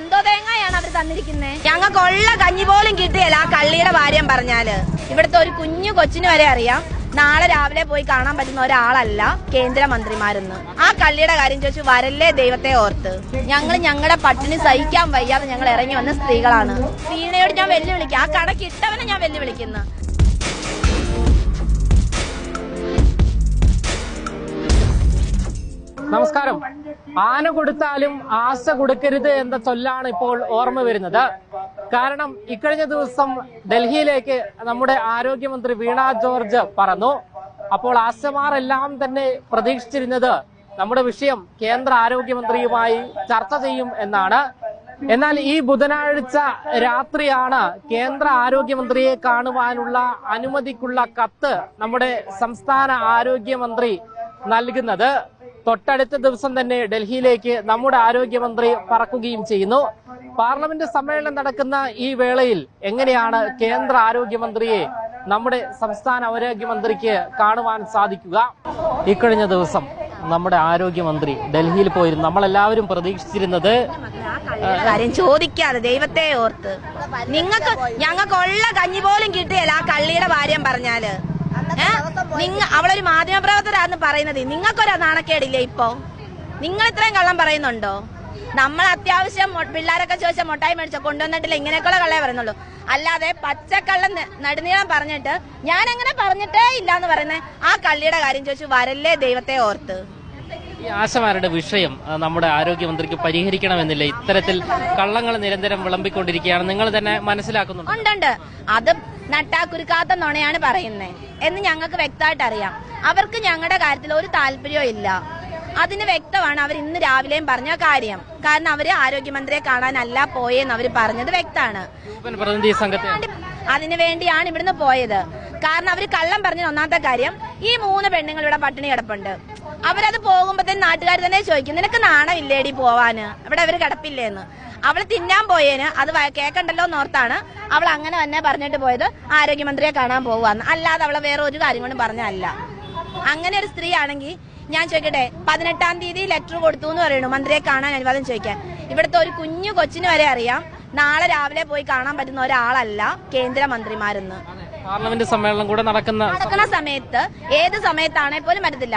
എന്തോ തേങ്ങയാണ് അവർ തന്നിരിക്കുന്നത് ഞങ്ങൾക്ക് ഉള്ള കഞ്ഞി പോലും കിട്ടിയല്ല ആ കള്ളിയുടെ ഭാര്യം പറഞ്ഞാൽ. ഇവിടുത്തെ ഒരു കുഞ്ഞു കൊച്ചിന് വരെ അറിയാം. നാളെ രാവിലെ പോയി കാണാൻ പറ്റുന്ന ഒരാളല്ല കേന്ദ്രമന്ത്രിമാരെന്ന്. ആ കള്ളിയുടെ കാര്യം ചോദിച്ചു വരല്ലേ ദൈവത്തെ ഓർത്ത്? ഞങ്ങൾ ഞങ്ങളുടെ പട്ടിണി സഹിക്കാൻ വയ്യാതെ ഞങ്ങൾ ഇറങ്ങി വന്ന സ്ത്രീകളാണ്. വീണയോട് ഞാൻ വെല്ലുവിളിക്കും. ആ കണക്ക് ഇട്ടവനെ ഞാൻ വെല്ലുവിളിക്കുന്നു. നമസ്കാരം. ആന കൊടുത്താലും ആശ കൊടുക്കരുത് എന്ന ചൊല്ലാണ് ഇപ്പോൾ ഓർമ്മ വരുന്നത്. കാരണം ഇക്കഴിഞ്ഞ ദിവസം ഡൽഹിയിലേക്ക് നമ്മുടെ ആരോഗ്യമന്ത്രി വീണ ജോർജ് പറഞ്ഞു അപ്പോൾ ആശമാർ എല്ലാം തന്നെ പ്രതീക്ഷിച്ചിരുന്നത് നമ്മുടെ വിഷയം കേന്ദ്ര ആരോഗ്യമന്ത്രിയുമായി ചർച്ച ചെയ്യും എന്നാണ്. എന്നാൽ ഈ ബുധനാഴ്ച രാത്രിയാണ് കേന്ദ്ര ആരോഗ്യമന്ത്രിയെ കാണുവാനുള്ള അനുമതിക്കുള്ള കത്ത് നമ്മുടെ സംസ്ഥാന ആരോഗ്യമന്ത്രി നൽകുന്നത്. തൊട്ടടുത്ത ദിവസം തന്നെ ഡൽഹിയിലേക്ക് നമ്മുടെ ആരോഗ്യമന്ത്രി പറക്കുകയും ചെയ്യുന്നു. പാർലമെന്റ് സമ്മേളനം നടക്കുന്ന ഈ വേളയിൽ എങ്ങനെയാണ് കേന്ദ്ര ആരോഗ്യമന്ത്രിയെ നമ്മുടെ സംസ്ഥാന ആരോഗ്യമന്ത്രിക്ക് കാണുവാൻ സാധിക്കുക? ഇക്കഴിഞ്ഞ ദിവസം നമ്മുടെ ആരോഗ്യമന്ത്രി ഡൽഹിയിൽ പോയിരുന്നു നമ്മളെല്ലാവരും പ്രതീക്ഷിച്ചിരുന്നത് കാര്യം ചോദിക്കാതെ ദൈവത്തെ ഓർത്ത്. നിങ്ങൾക്ക് ഞങ്ങൾക്ക് ഉള്ള കഞ്ഞി പോലും കിട്ടിയല്ല ആ കള്ളിയുടെ ഭാര്യം പറഞ്ഞാൽ? നിങ്ങ അവളൊരു മാധ്യമപ്രവർത്തകരാന്ന് പറയുന്നത് നിങ്ങൾക്കൊരു നാണക്കേടില്ലേ ഇപ്പൊ? നിങ്ങൾ ഇത്രയും കള്ളം പറയുന്നുണ്ടോ? നമ്മൾ അത്യാവശ്യം പിള്ളേരൊക്കെ ചോദിച്ചാൽ മുട്ടായി മേടിച്ച കൊണ്ടുവന്നിട്ടില്ല ഇങ്ങനെയൊക്കെയുള്ള കള്ളേ പറയുന്നുള്ളൂ. അല്ലാതെ പച്ചക്കള്ളം നടുനീളം പറഞ്ഞിട്ട് ഞാൻ അങ്ങനെ പറഞ്ഞിട്ടേ ഇല്ല എന്ന് പറയുന്നത് ആ കള്ളിയുടെ കാര്യം ചോദിച്ചു വരല്ലേ ദൈവത്തെ ഓർത്ത്? ഈ ആശമാരുടെ വിഷയം നമ്മുടെ ആരോഗ്യമന്ത്രിക്ക് പരിഹരിക്കണമെന്നില്ല. ഇത്തരത്തിൽ കള്ളങ്ങൾ നിരന്തരം വിളമ്പിക്കൊണ്ടിരിക്കുകയാണ്. നിങ്ങൾ തന്നെ മനസ്സിലാക്കുന്നുണ്ട്? ഉണ്ട്. അത് നട്ടാക്കുരുക്കാത്ത നുണയാണ് പറയുന്നത് എന്ന് ഞങ്ങൾക്ക് വ്യക്തമായിട്ട് അറിയാം അവർക്ക് ഞങ്ങളുടെ കാര്യത്തിൽ ഒരു താല്പര്യവും ഇല്ല. അതിന് വ്യക്തമാണ് അവർ ഇന്ന് രാവിലെയും പറഞ്ഞ കാര്യം. കാരണം അവർ ആരോഗ്യമന്ത്രിയെ കാണാനല്ല പോയെന്ന് അവർ പറഞ്ഞത് വ്യക്തമാണ്. അതിനു വേണ്ടിയാണ് ഇവിടുന്ന് പോയത്. കാരണം അവർ കള്ളം പറഞ്ഞ ഒന്നാമത്തെ കാര്യം ഈ മൂന്ന് പെണ്ണുങ്ങൾ ഇവിടെ പട്ടിണി കിടപ്പുണ്ട്. അവരത് പോകുമ്പോഴത്തേന് നാട്ടുകാർ തന്നെ ചോദിക്കും നിനക്ക് നാണമില്ലേടി പോവാന്? ഇവിടെ അവർ കിടപ്പില്ലേന്ന്. അവൾ തിന്നാൻ പോയേന്. അത് കേൾക്കണ്ടല്ലോ എന്നോർത്താണ്. അവൾ അങ്ങനെ തന്നെ പറഞ്ഞിട്ട് പോയത്. ആരോഗ്യമന്ത്രിയെ കാണാൻ പോവാന്ന് അല്ലാതെ അവളെ വേറെ ഒരു കാര്യം കൊണ്ടും പറഞ്ഞല്ല അങ്ങനെ ഒരു സ്ത്രീ ആണെങ്കിൽ ഞാൻ ചോദിക്കട്ടെ പതിനെട്ടാം തീയതി ലെറ്റർ കൊടുത്തു എന്ന് പറയുന്നു മന്ത്രിയെ കാണാൻ അനുവാദം ചോദിക്കാൻ. ഇവിടുത്തെ ഒരു കുഞ്ഞു കൊച്ചിന് വരെ അറിയാം. നാളെ രാവിലെ പോയി കാണാൻ പറ്റുന്ന ഒരാളല്ല കേന്ദ്രമന്ത്രിമാരെന്ന്. പാർലമെന്റ് സമ്മേളനം കൂടെ നടക്കുന്ന നടക്കുന്ന സമയത്ത് ഏത് സമയത്താണെ പോലും പറ്റത്തില്ല.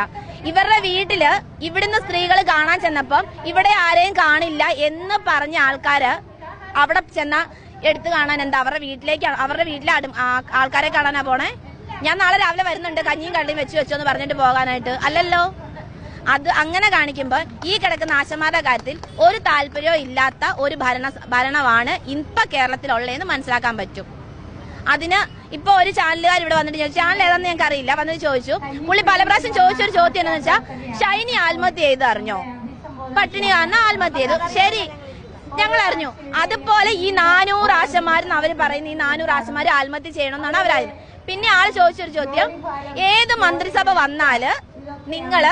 ഇവരുടെ വീട്ടിൽ ഇവിടുന്ന് സ്ത്രീകൾ കാണാൻ ചെന്നപ്പം ഇവിടെ ആരെയും കാണില്ല എന്ന് പറഞ്ഞ ആൾക്കാര് അവിടെ ചെന്ന എടുത്തു കാണാൻ എന്താ അവരുടെ വീട്ടിലേക്ക് അവരുടെ വീട്ടിലെ ആൾക്കാരെ കാണാനാ പോണേ? ഞാൻ നാളെ രാവിലെ വരുന്നുണ്ട് കഞ്ഞിയും കള്ളിയും വെച്ച് വെച്ചോ എന്ന് പറഞ്ഞിട്ട് പോകാനായിട്ട്. അല്ലല്ലോ? അത് അങ്ങനെ കാണിക്കുമ്പോൾ ഈ കിടക്കുന്ന ആശമാരുടെ കാര്യത്തിൽ ഒരു താല്പര്യവും ഇല്ലാത്ത ഒരു ഭരണ ഭരണമാണ് ഇപ്പൊ കേരളത്തിലുള്ളതെന്ന് മനസ്സിലാക്കാൻ പറ്റും. അതിന് ഇപ്പൊ ഒരു ചാനലുകാർ ഇവിടെ വന്നിട്ട് ചോദിച്ചു ചാനൽ ഏതാണെന്ന് ഞങ്ങൾക്ക് അറിയില്ല. വന്നിട്ട് ചോദിച്ചു. പുള്ളി പല പ്രാവശ്യം ചോദിച്ച ഒരു ചോദ്യം എന്താണെന്ന് വെച്ചാൽ ഷൈനി ആത്മഹത്യ ചെയ്ത് അറിഞ്ഞോ? പട്ടിണി കാരണം ആത്മഹത്യ ചെയ്തു. ശരി ഞങ്ങൾ അറിഞ്ഞു. അതുപോലെ ഈ നാനൂറ് ആശമാരെന്ന് അവർ പറയുന്ന ഈ നാനൂറ് ആശന്മാർ ആത്മഹത്യ ചെയ്യണമെന്നാണ് അവരായത്. പിന്നെ ആൾ ചോദിച്ചൊരു ചോദ്യം ഏത് മന്ത്രിസഭ വന്നാൽ നിങ്ങൾ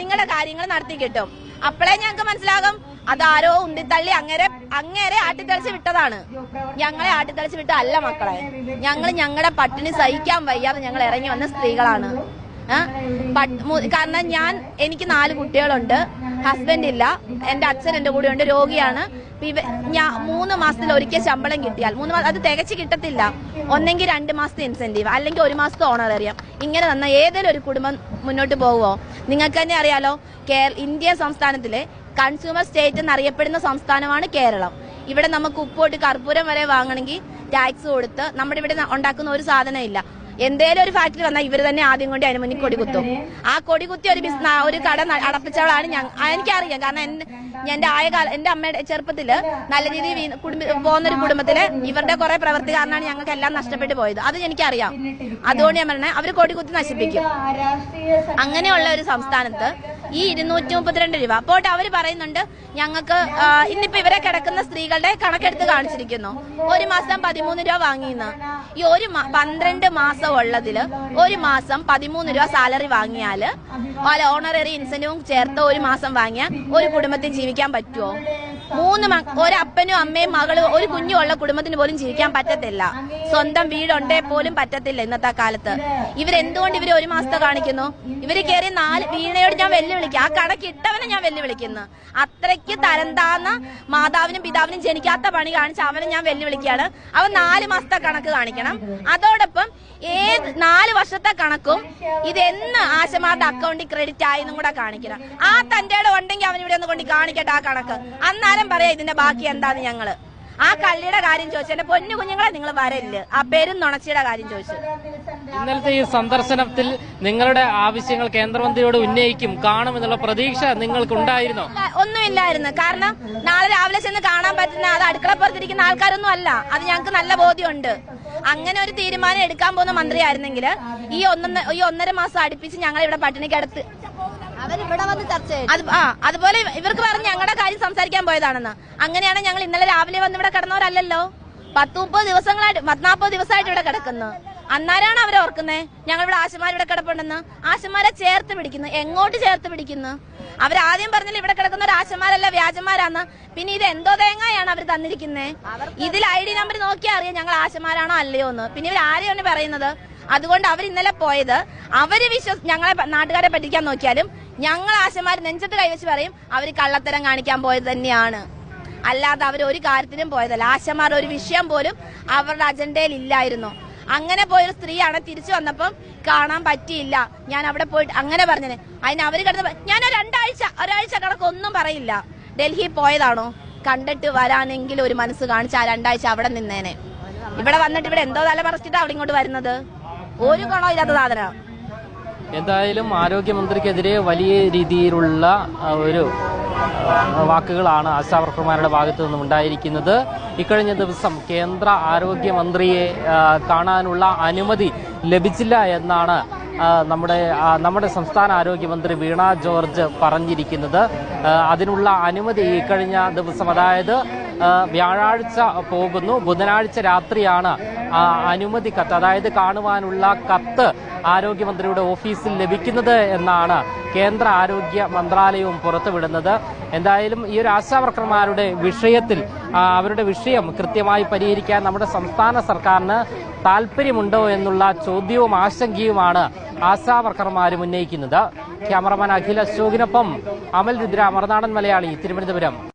നിങ്ങളുടെ കാര്യങ്ങൾ നടത്തി കിട്ടും? അപ്പോഴേ ഞങ്ങൾക്ക് മനസ്സിലാകും. അതാരോ ഉണ്ടിത്തള്ളി അങ്ങേരെ അങ്ങേരെ ആട്ടിത്തെളിച്ച് വിട്ടതാണ്. ഞങ്ങളെ ആട്ടിത്തെളിച്ച് വിട്ട അല്ല മക്കളെ. ഞങ്ങൾ ഞങ്ങളുടെ പട്ടിണി സഹിക്കാൻ വയ്യാതെ ഞങ്ങൾ ഇറങ്ങി വന്ന സ്ത്രീകളാണ്. കാരണം ഞാൻ എനിക്ക് നാല് കുട്ടികളുണ്ട്. ഹസ്ബൻഡ് ഇല്ല. എന്റെ അച്ഛൻ എന്റെ കൂടെ ഉണ്ട്. രോഗിയാണ്. ഞാൻ മൂന്ന് മാസത്തിൽ ഒരിക്കൽ ശമ്പളം കിട്ടിയാൽ മൂന്ന് മാസം അത് തികച്ച് കിട്ടത്തില്ല. ഒന്നെങ്കിൽ രണ്ട് മാസത്തെ ഇൻസെന്റീവ് അല്ലെങ്കിൽ ഒരു മാസത്തെ ഓണറേറിയം ഇങ്ങനെ തന്ന ഏതെങ്കിലും ഒരു കുടുംബം മുന്നോട്ട് പോകുമോ നിങ്ങൾക്ക് തന്നെ അറിയാലോ കേരള ഇന്ത്യ സംസ്ഥാനത്തിലെ കൺസ്യൂമർ സ്റ്റേറ്റ് എന്നറിയപ്പെടുന്ന സംസ്ഥാനമാണ് കേരളം. ഇവിടെ നമുക്ക് ഉപ്പോട്ട് കർപ്പൂരം വരെ വാങ്ങണമെങ്കിൽ ടാക്സ് കൊടുത്ത് നമ്മുടെ ഇവിടെ ഉണ്ടാക്കുന്ന ഒരു സാധനം ഇല്ല എന്തേലും ഒരു ഫാക്ടറി വന്നാൽ ഇവർ തന്നെ ആദ്യം കൊണ്ട് അതിന് മുന്നിൽ കൊടി കുത്തും. ആ കൊടികുത്തി ഒരു ബിസിനസ് ഒരു കട അടപ്പിച്ചവളാണ് ഞാൻ. എനിക്കറിയാം. കാരണം എന്റെ ആയ കാല എന്റെ അമ്മയുടെ ചെറുപ്പത്തിൽ നല്ല രീതിയിൽ പോകുന്ന ഒരു കുടുംബത്തിൽ ഇവരുടെ കുറെ പ്രവൃത്തി കാരണമാണ് ഞങ്ങൾക്ക് എല്ലാം നഷ്ടപ്പെട്ടു പോയത്. അത് എനിക്കറിയാം. അതുകൊണ്ട് ഞാൻ പറഞ്ഞത് അവർ കൊടികുത്തി നശിപ്പിക്കും. അങ്ങനെയുള്ള ഒരു സംസ്ഥാനത്ത് ഈ ഇരുന്നൂറ്റി മുപ്പത്തിരണ്ട് രൂപ. പോട്ടെ അവർ പറയുന്നുണ്ട് ഞങ്ങൾക്ക് ഇന്നിപ്പോ ഇവരെ കിടക്കുന്ന സ്ത്രീകളുടെ കണക്കെടുത്ത് കാണിച്ചിരിക്കുന്നു. ഒരു മാസം പതിമൂന്ന് രൂപ വാങ്ങിയെന്ന്. ഈ ഒരു പന്ത്രണ്ട് മാസം ഉള്ളതിൽ ഒരു മാസം പതിമൂന്ന് രൂപ സാലറി വാങ്ങിയാൽ ഓണററി ഇൻസെന്റീവും ചേർത്ത് ഒരു മാസം വാങ്ങിയാൽ ഒരു കുടുംബത്തിൽ ജീവിക്കാൻ പറ്റുമോ മൂന്ന് ഒരപ്പനും അമ്മയും മകളും ഒരു കുഞ്ഞും ഉള്ള കുടുംബത്തിന് പോലും ജീവിക്കാൻ പറ്റത്തില്ല. സ്വന്തം വീടുണ്ടേ പോലും പറ്റത്തില്ല ഇന്നത്തെ കാലത്ത്. ഇവരെന്തുകൊണ്ട് ഇവർ ഒരു മാസത്തെ കാണിക്കുന്നു? ഇവർ കയറി നാല് വീണയോട് ഞാൻ വെല്ലുവിളിക്കും. ആ കണക്ക് ഇട്ടവനെ ഞാൻ വെല്ലുവിളിക്കുന്നു. അത്രയ്ക്ക് തരംതാന്ന മാതാവിനും പിതാവിനും ജനിക്കാത്ത പണി കാണിച്ച് അവനെ ഞാൻ വെല്ലുവിളിക്കുകയാണ്. അവൻ നാല് മാസത്തെ കണക്ക് കാണിക്കണം. അതോടൊപ്പം ഏത് നാല് വർഷത്തെ കണക്കും ഇതെന്ന് ആശമാരുടെ അക്കൗണ്ടിൽ ക്രെഡിറ്റ് ആയെന്നും കൂടെ കാണിക്കണം. ആ തന്റെ ഉണ്ടെങ്കിൽ അവൻ ഇവിടെ ഒന്ന് കൊണ്ട് കാണിക്കട്ടെ ആ കണക്ക്. അന്നേരം പറയാം ഇതിന്റെ ബാക്കി എന്താന്ന് ഞങ്ങൾ. ആ കള്ളിയുടെ കാര്യം ചോദിച്ചു. എന്റെ പൊന്നു കുഞ്ഞുങ്ങളെ നിങ്ങൾ വരല്ല് ആ പേരും നുണച്ചിയുടെ കാര്യം ചോദിച്ചു. ഇന്നലത്തെ ഈ സന്ദർശനത്തിൽ നിങ്ങളുടെ ആവശ്യങ്ങൾ കേന്ദ്രമന്ത്രിയോട് ഉന്നയിക്കും കാണും എന്നുള്ള പ്രതീക്ഷ നിങ്ങൾക്ക് ഉണ്ടായിരുന്നോ ഒന്നുമില്ലായിരുന്നു. കാരണം നാളെ രാവിലെ ചെന്ന് കാണാൻ പറ്റുന്ന അത് അടുക്കളപ്പുറത്തിരിക്കുന്ന ആൾക്കാരൊന്നും അല്ല. അത് ഞങ്ങൾക്ക് നല്ല ബോധ്യമുണ്ട്. അങ്ങനെ ഒരു തീരുമാനം എടുക്കാൻ പോകുന്ന മന്ത്രിയായിരുന്നെങ്കിൽ ഈ ഒന്നൊന്ന ഈ ഒന്നര മാസം അടുപ്പിച്ച് ഞങ്ങൾ ഇവിടെ പട്ടിണിക്കടുത്ത് അത് ആ അതുപോലെ ഇവർക്ക് പറഞ്ഞ് ഞങ്ങളുടെ കാര്യം സംസാരിക്കാൻ പോയതാണെന്ന്. അങ്ങനെയാണ് ഞങ്ങൾ ഇന്നലെ രാവിലെ വന്ന് ഇവിടെ കിടന്നവരല്ലല്ലോ. പത്ത് മുപ്പത് ദിവസങ്ങളായിട്ട് പത്നാപ്പത് ദിവസമായിട്ട് ഇവിടെ കിടക്കുന്നു. അന്നാരാണ് അവരെ ഓർക്കുന്നേ? ഞങ്ങൾ ഇവിടെ ആശുമാരിവിടെ ഇവിടെ കിടപ്പുണ്ടെന്ന്. ആശുമാരെ ചേർത്ത് പിടിക്കുന്നു. എങ്ങോട്ട് ചേർത്ത് പിടിക്കുന്നു? അവർ ആദ്യം പറഞ്ഞില്ല ഇവിടെ കിടക്കുന്ന ഒരു ആശുമാരല്ല വ്യാജന്മാരാന്ന്. പിന്നെ ഇത് എന്തോ തേങ്ങയാണ് അവർ തന്നിരിക്കുന്നത് ഇതിൽ ഐ ഡി നമ്പർ നോക്കിയാൽ അറിയാം ഞങ്ങൾ ആശുമാരാണോ അല്ലയോ എന്ന്. പിന്നെ ഇവർ ആരെയാണ് പറയുന്നത്? അതുകൊണ്ട് അവർ ഇന്നലെ പോയത് അവർ വിശ്വസ് ഞങ്ങളെ നാട്ടുകാരെ പറ്റിക്കാൻ നോക്കിയാലും ഞങ്ങൾ ആശമാർ നെഞ്ചത്ത് കൈവച്ച് പറയും അവർ കള്ളത്തരം കാണിക്കാൻ പോയത് തന്നെയാണ്. അല്ലാതെ അവർ ഒരു കാര്യത്തിനും പോയതല്ല. ആശമാർ ഒരു വിഷയം പോലും അവരുടെ അജണ്ടയിൽ ഇല്ലായിരുന്നു. അങ്ങനെ പോയൊരു സ്ത്രീയാണ് തിരിച്ചു വന്നപ്പം കാണാൻ പറ്റിയില്ല. ഞാൻ അവിടെ പോയിട്ട് അങ്ങനെ പറഞ്ഞത് അതിന് അവർ കിടന്ന് ഞാൻ രണ്ടാഴ്ച ഒരാഴ്ച കണക്കൊന്നും പറയില്ല. ഡൽഹി പോയതാണോ? കണ്ടിട്ട് വരാനെങ്കിൽ ഒരു മനസ്സ് കാണിച്ച ആ രണ്ടാഴ്ച അവിടെ നിന്നേനെ. ഇവിടെ വന്നിട്ട് ഇവിടെ എന്തോ തല മറച്ചിട്ടാ അവിടെ ഇങ്ങോട്ട് വരുന്നത്? ഒരു ഗുണവും ഇല്ലാത്ത സാധനം. എന്തായാലും ആരോഗ്യമന്ത്രിക്കെതിരെ വലിയ രീതിയിലുള്ള ഒരു വാക്കുകളാണ് ആശാവർക്കർമാരുടെ ഭാഗത്തു നിന്നും ഉണ്ടായിരിക്കുന്നത്. ഇക്കഴിഞ്ഞ ദിവസം കേന്ദ്ര ആരോഗ്യമന്ത്രിയെ കാണാനുള്ള അനുമതി ലഭിച്ചില്ല എന്നാണ് നമ്മുടെ നമ്മുടെ സംസ്ഥാന ആരോഗ്യമന്ത്രി വീണ ജോർജ് പറഞ്ഞിരിക്കുന്നത്. അതിനുള്ള അനുമതി ഇക്കഴിഞ്ഞ ദിവസം അതായത് വ്യാഴാഴ്ച പോകുന്നു. ബുധനാഴ്ച രാത്രിയാണ് അനുമതി കത്ത്. അതായത് കാണുവാനുള്ള കത്ത് ആരോഗ്യമന്ത്രിയുടെ ഓഫീസിൽ ലഭിക്കുന്നത് എന്നാണ് കേന്ദ്ര ആരോഗ്യ മന്ത്രാലയവും പുറത്തുവിടുന്നത്. എന്തായാലും ഈ ഒരു ആശാവർക്കർമാരുടെ വിഷയത്തിൽ അവരുടെ വിഷയം കൃത്യമായി പരിഹരിക്കാൻ നമ്മുടെ സംസ്ഥാന സർക്കാരിന് താല്പര്യമുണ്ടോ എന്നുള്ള ചോദ്യവും ആശങ്കയുമാണ് ആശാവർക്കർമാരും ഉന്നയിക്കുന്നത്. ക്യാമറമാൻ അഖിൽ അശോകിനൊപ്പം അമൽ രുദ്ര മറുനാടൻ മലയാളി തിരുവനന്തപുരം.